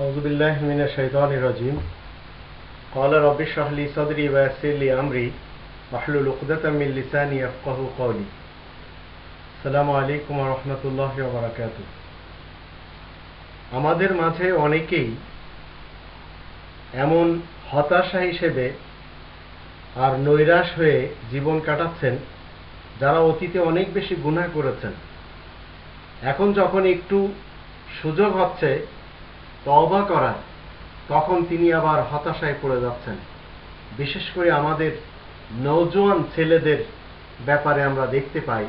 أعوذ بالله من الشيطان الرجيم قال رب اشرح لي صدري ويسر لي أمري واحلل عقدة من لساني يفقه قولي السلام عليكم ورحمة الله وبركاته আমাদের মাঝে অনেকেই এমন হতাশা হিসেবে আর নৈরাশ হয়ে জীবন কাটাচ্ছেন যারা অতীতে অনেক বেশি গুনাহ করেছেন এখন যখন একটু সুযোগ হচ্ছে তওবা করার, তখন তিনি আবার হতাশায় পড়ে যাচ্ছেন। বিশেষ করে আমাদের নৌজোয়ান ছেলেদের ব্যাপারে আমরা দেখতে পাই,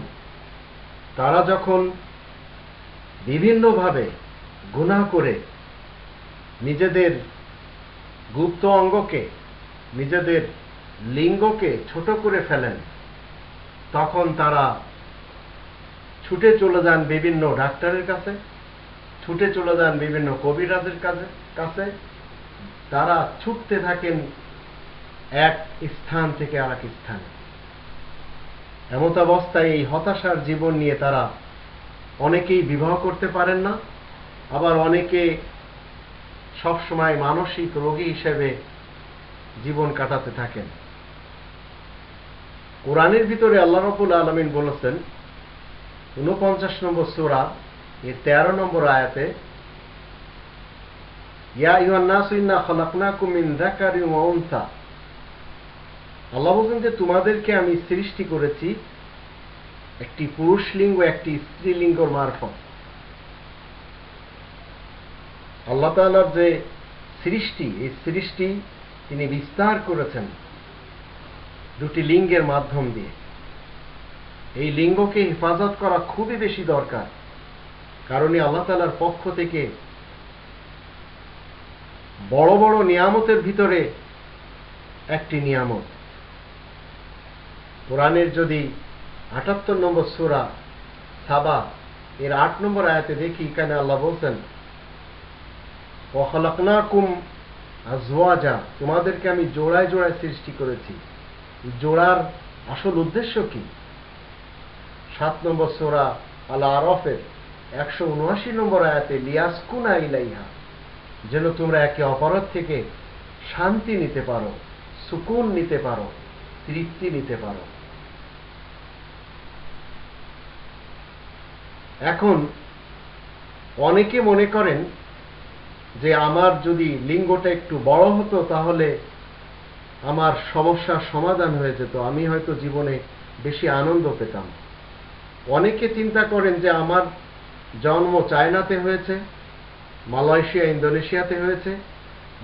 তারা যখন বিভিন্নভাবে গুনাহ করে নিজেদের গুপ্ত অঙ্গকে, নিজেদের লিঙ্গকে ছোট করে ফেলেন, তখন তারা ছুটে চলে যান বিভিন্ন ডাক্তারের কাছে। ছুটে চলে যান বিভিন্ন কবিরাজের কাছে কাছে। তারা ছুটতে থাকেন এক স্থান থেকে আর এক স্থানে। এমত অবস্থায় এই হতাশার জীবন নিয়ে তারা অনেকেই বিবাহ করতে পারেন না, আবার অনেকে সবসময় মানসিক রোগী হিসেবে জীবন কাটাতে থাকেন। কোরআনের ভিতরে আল্লাহ রবুল আলমিন বলেছেন উনপঞ্চাশ নম্বর সোরা এর তেরো নম্বর আয়াতে, ইয়া ইউন্নাসুন্না খলাকনাকুম মিন যাকারি ওয়া উনসা। আল্লাহ বলছেন যে, তোমাদেরকে আমি সৃষ্টি করেছি একটি পুরুষ লিঙ্গ, একটি স্ত্রীলিঙ্গর মারফত। আল্লাহ তাআলার যে সৃষ্টি, এই সৃষ্টি তিনি বিস্তার করেছেন দুটি লিঙ্গের মাধ্যম দিয়ে। এই লিঙ্গকে হেফাজত করা খুবই বেশি দরকার। কারণ আল্লাহ তালার পক্ষ থেকে বড় বড় নিয়ামতের ভিতরে একটি নিয়ামত। কোরআনের যদি আটাত্তর নম্বর সুরা সাবা, এর আট নম্বর আয়াতে দেখি, এখানে আল্লাহ বলছেন অহলকনা কুম আজওয়াজা তোমাদেরকে আমি জোড়ায় জোড়ায় সৃষ্টি করেছি। জোড়ার আসল উদ্দেশ্য কি? সাত নম্বর সোরা আল্লাহ আরফের একশো উনআশি নম্বর আয়াতে ইলাইহা, যেন তোমরা একে অপরাধ থেকে শান্তি নিতে পারো, সুকুন নিতে পারো, তৃপ্তি নিতে পারো। এখন, অনেকে মনে করেন যে আমার যদি লিঙ্গটা একটু বড় হতো, তাহলে আমার সমস্যার সমাধান হয়ে যেত, আমি হয়তো জীবনে বেশি আনন্দ পেতাম। অনেকে চিন্তা করেন যে আমার জন্ম চায়নাতে হয়েছে, মালয়েশিয়া, ইন্দোনেশিয়াতে হয়েছে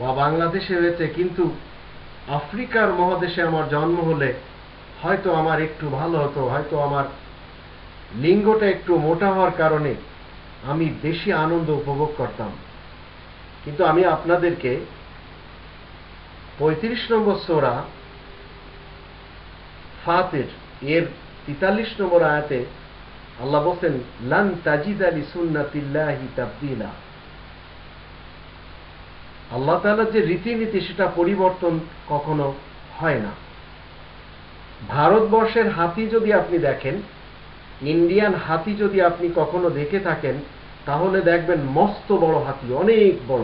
বা বাংলাদেশে হয়েছে, কিন্তু আফ্রিকার মহাদেশে আমার জন্ম হলে হয়তো আমার একটু ভালো হতো, হয়তো আমার লিঙ্গটা একটু মোটা হওয়ার কারণে আমি বেশি আনন্দ উপভোগ করতাম। কিন্তু আমি আপনাদেরকে পঁয়ত্রিশ নম্বর সোরা ফাতের, এর তেতাল্লিশ নম্বর আয়াতে আল্লাহ বলছেন, লান তাজিদ আলী সুন্নাতিল্লাহি তাবদিলা। আল্লাহ তাআলার যে রীতিনীতি, সেটা পরিবর্তন কখনো হয় না। ভারতবর্ষের হাতি যদি আপনি দেখেন, ইন্ডিয়ান হাতি যদি আপনি কখনো দেখে থাকেন, তাহলে দেখবেন মস্ত বড় হাতি, অনেক বড়।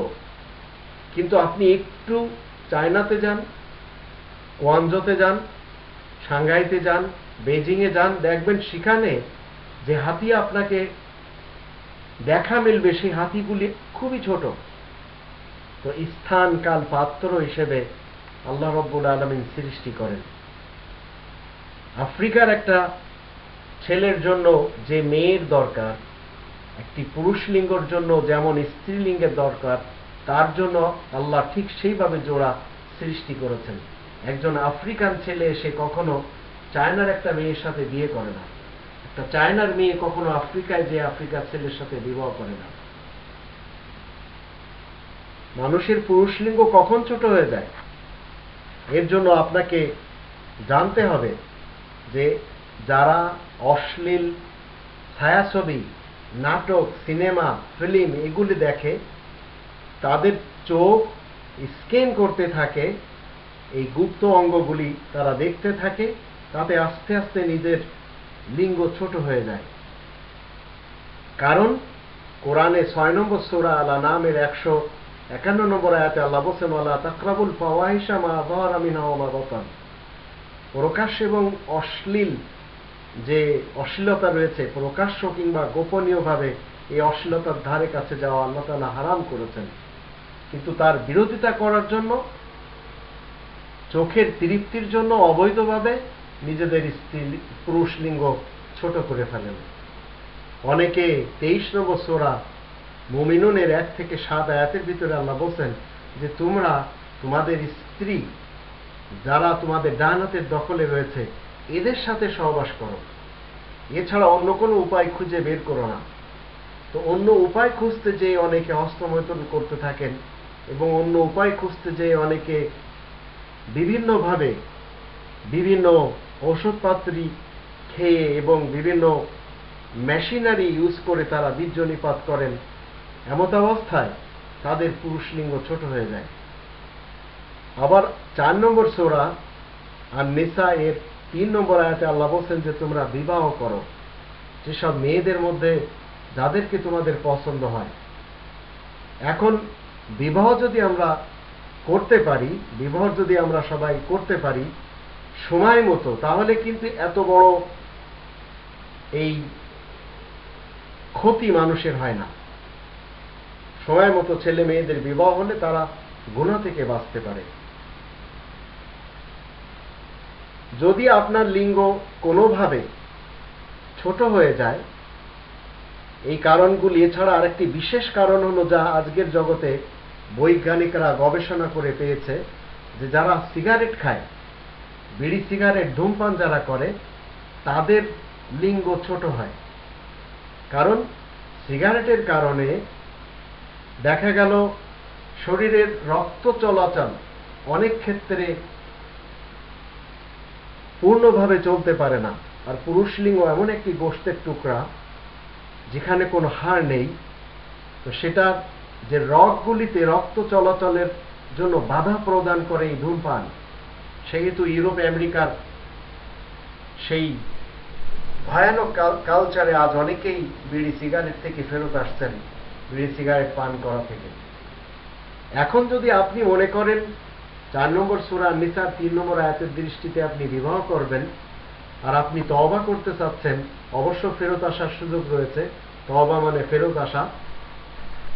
কিন্তু আপনি একটু চায়নাতে যান কোয়ানজোতে যান সাংঘাইতে যান বেজিংয়ে যান, দেখবেন সেখানে যে হাতি আপনাকে দেখা মিলবে, সেই হাতিগুলি খুবই ছোট। তো স্থান, কাল পাত্র হিসেবে আল্লাহ রব্বুল আলমিন সৃষ্টি করেন। আফ্রিকার একটা ছেলের জন্য যে মেয়ের দরকার, একটি পুরুষ লিঙ্গর জন্য যেমন স্ত্রীলিঙ্গের দরকার, তার জন্য আল্লাহ ঠিক সেইভাবে জোড়া সৃষ্টি করেছেন। একজন আফ্রিকান ছেলে এসে কখনো চায়নার একটা মেয়ের সাথে বিয়ে করে না। একটা চায়নার মেয়ে কখনো আফ্রিকায় যে আফ্রিকার ছেলের সাথে বিবাহ করে না। মানুষের পুরুষ লিঙ্গ কখন ছোট হয়ে যায়? এর জন্য আপনাকে জানতে হবে যে যারা অশ্লীল ছায়াছবি, নাটক, সিনেমা, ফিল্ম এগুলি দেখে, তাদের চোখ স্ক্যান করতে থাকে, এই গুপ্ত অঙ্গগুলি তারা দেখতে থাকে, তাতে আস্তে আস্তে নিজের লিঙ্গ ছোট হয়ে যায়। কারণ, কোরআনে ছয় নম্বর সোরা আলা নামের একশো একান্ন নম্বর আয়াতে আল্লাহ বলছেন আল্লাহ তাকরাবুল ফাওয়াহিশা মা যাহারা মিনহা ওয়া মা বাতান। প্রকাশ্য এবং অশ্লীল যে অশ্লীলতা রয়েছে, প্রকাশ্য কিংবা গোপনীয়ভাবে এই অশ্লীলতার ধারে কাছে যাওয়া আল্লাহ তাআলা হারাম করেছেন। কিন্তু তার বিরোধিতা করার জন্য, চোখের তৃপ্তির জন্য অবৈধভাবে নিজেদের স্ত্রী পুরুষ লিঙ্গ ছোট করে ফেলেন। অনেকে তেইশ নম্বর সোরা মুমিনুনের এক থেকে সাত আয়াতের ভিতরে আল্লাহ বলছেন যে, তোমরা তোমাদের স্ত্রী যারা তোমাদের ডান হাতের দখলে রয়েছে, এদের সাথে সহবাস করো। এছাড়া অন্য কোনো উপায় খুঁজে বের করো না। তো অন্য উপায় খুঁজতে যে অনেকে হস্তমৈথন করতে থাকেন এবং অন্য উপায় খুঁজতে যে অনেকে বিভিন্নভাবে বিভিন্ন ওষুধপাত্রী খেয়ে এবং বিভিন্ন মেশিনারি ইউজ করে তারা বীর্যনিপাত করেন, এমত অবস্থায় তাদের পুরুষ লিঙ্গ ছোট হয়ে যায়। আবার চার নম্বর সোরা আর নেশা এর তিন নম্বর আয়াতে আল্লাহ বলছেন যে, তোমরা বিবাহ করো। যেসব মেয়েদের মধ্যে যাদেরকে তোমাদের পছন্দ হয়। এখন বিবাহ যদি আমরা করতে পারি, বিবাহ যদি আমরা সবাই করতে পারি সময় মতো, তাহলে কিন্তু এত বড় এই ক্ষতি মানুষের হয় না। সময় মতো ছেলে মেয়েদের বিবাহ হলে তারা গুণা থেকে বাঁচতে পারে। যদি আপনার লিঙ্গ কোনোভাবে ছোট হয়ে যায়, এই কারণগুলি এছাড়া আরেকটি বিশেষ কারণ হলো যা আজকের জগতে বৈজ্ঞানিকরা গবেষণা করে পেয়েছে, যে যারা সিগারেট খায় বিড়ি সিগারেট ধূমপান যারা করে, তাদের লিঙ্গ ছোট হয়। কারণ সিগারেটের কারণে দেখা গেল শরীরের রক্ত চলাচল অনেক ক্ষেত্রে পূর্ণভাবে চলতে পারে না। আর পুরুষ লিঙ্গ এমন একটি গোষ্ঠের টুকরা যেখানে কোনো হাড় নেই, তো সেটা যে রগগুলিতে রক্ত চলাচলের জন্য বাধা প্রদান করে এই ধূমপান সেহেতু ইউরোপ, আমেরিকার সেই ভয়ানক কালচারে আজ অনেকেই বিড়ি সিগারেট থেকে ফেরত আসছেন, বিড়ি সিগারেট পান করা থেকে। এখন যদি আপনি মনে করেন, চার নম্বর সুরা নিসার তিন নম্বর আয়াতের দৃষ্টিতে আপনি বিবাহ করবেন, আর আপনি তবা করতে চাচ্ছেন, অবশ্য ফেরত আসার সুযোগ রয়েছে। তবা মানে ফেরত আসা।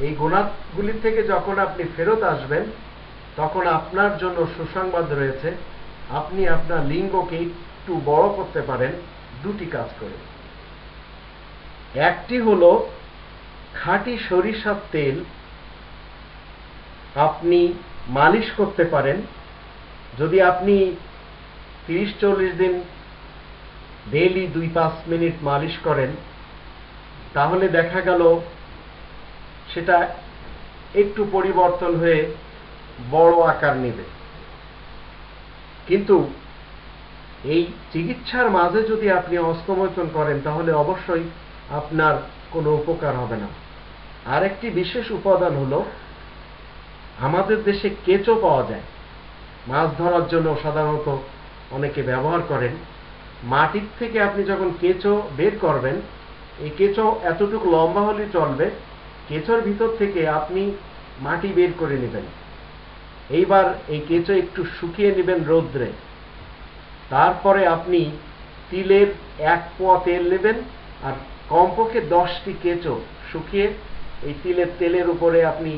এই গুণাগুলির থেকে যখন আপনি ফেরত আসবেন, তখন আপনার জন্য সুসংবাদ রয়েছে আপনি আপনার লিঙ্গকে একটু বড় করতে পারেন, দুটি কাজ করে। একটি হলো, খাঁটি সরিষার তেল আপনি মালিশ করতে পারেন। যদি আপনি তিরিশ চল্লিশ দিন ডেইলি দুই পাঁচ মিনিট মালিশ করেন, তাহলে দেখা গেল সেটা একটু পরিবর্তন হয়ে বড় আকার নেবে। কিন্তু এই চিকিৎসার মাঝে যদি আপনি হস্তমৈথন করেন, তাহলে অবশ্যই আপনার কোনো উপকার হবে না। আরেকটি বিশেষ উপাদান হলো, আমাদের দেশে কেঁচো পাওয়া যায়। মাছ ধরার জন্য সাধারণত অনেকে ব্যবহার করেন। মাটির থেকে আপনি যখন কেঁচো বের করবেন, এই কেঁচো এতটুকু লম্বা হলে চলবে, কেঁচোর ভিতর থেকে আপনি মাটি বের করে নেবেন। এইবার এই কেঁচো একটু শুকিয়ে নেবেন রৌদ্রে। তারপরে আপনি তিলের এক পোয়া তেল নেবেন আর কমপক্ষে দশটি কেঁচো শুকিয়ে এই তিলের তেলের উপরে আপনি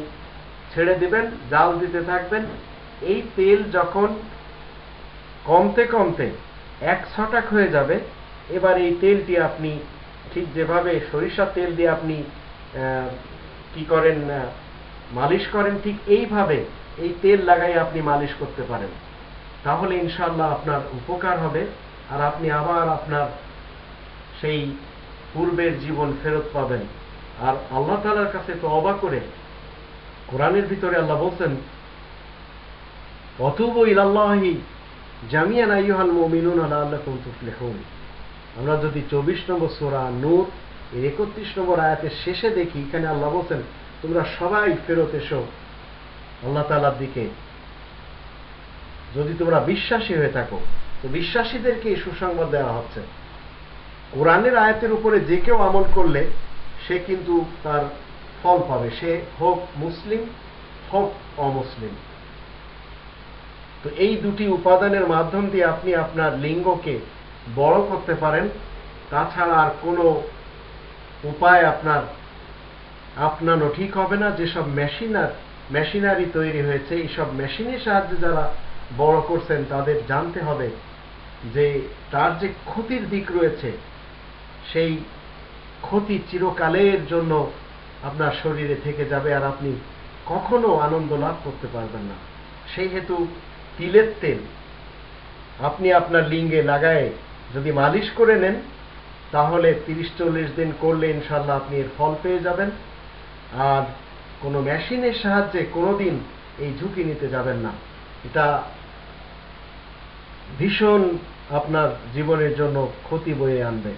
ছেড়ে দেবেন, জাল দিতে থাকবেন। এই তেল যখন কমতে কমতে এক ছটাক হয়ে যাবে, এবার এই তেলটি আপনি ঠিক যেভাবে সরিষার তেল দিয়ে আপনি কি করেন মালিশ করেন ঠিক এইভাবে এই তেল লাগাই আপনি মালিশ করতে পারেন। তাহলে ইনশাল্লাহ আপনার উপকার হবে আর আপনি আবার আপনার সেই পূর্বের জীবন ফেরত পাবেন। আর আল্লাহ তালার কাছে তো অবাক করে কোরআনের ভিতরে আল্লাহ বলছেন, অতুব ইলাল্লাহি জামিয়ান আইয়ুহাল মুমিনুন আল্লাহুম তুফলিহুন। আমরা যদি চব্বিশ নম্বর সোরা নূর, এর একত্রিশ নম্বর আয়াতের শেষে দেখি, এখানে আল্লাহ বলছেন, তোমরা সবাই ফেরত এসো। আল্লাহ তালার দিকে। যদি তোমরা বিশ্বাসী হয়ে থাকো, তো বিশ্বাসীদেরকে এই সুসংবাদ দেওয়া হচ্ছে। কোরআনের আয়াতের উপরে যে কেউ আমল করলে, সে কিন্তু তার ফল পাবে। সে হোক মুসলিম, হোক অমুসলিম। তো এই দুটি উপাদানের মাধ্যম দিয়ে আপনি আপনার লিঙ্গকে বড় করতে পারেন। তাছাড়া আর কোনো উপায় আপনার, আপনানো ঠিক হবে না। যেসব মেশিনার মেশিনারি তৈরি হয়েছে। এইসব মেশিনের সাহায্যে যারা বড় করছেন, তাদের জানতে হবে যে তার যে ক্ষতির দিক রয়েছে, সেই ক্ষতি চিরকালের জন্য আপনার শরীরে থেকে যাবে আর আপনি কখনো আনন্দ লাভ করতে পারবেন না। সেই হেতু তিলের তেল আপনি আপনার লিঙ্গে লাগায় যদি মালিশ করে নেন, তাহলে তিরিশ চল্লিশ দিন করলে ইনশাল্লাহ আপনি এর ফল পেয়ে যাবেন। আর কোনো মেশিনের সাহায্যে কোনোদিন এই ঝুঁকি নিতে যাবেন না। এটা ভীষণ আপনার জীবনের জন্য ক্ষতি বয়ে আনবে।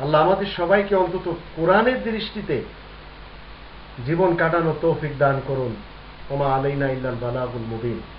আল্লাহ আমাদের সবাইকে অন্তত কোরআনের দৃষ্টিতে জীবন কাটানো তৌফিক দান করুন। ওমা আলাইনা ইল্লাল বালাগুল মুবিন।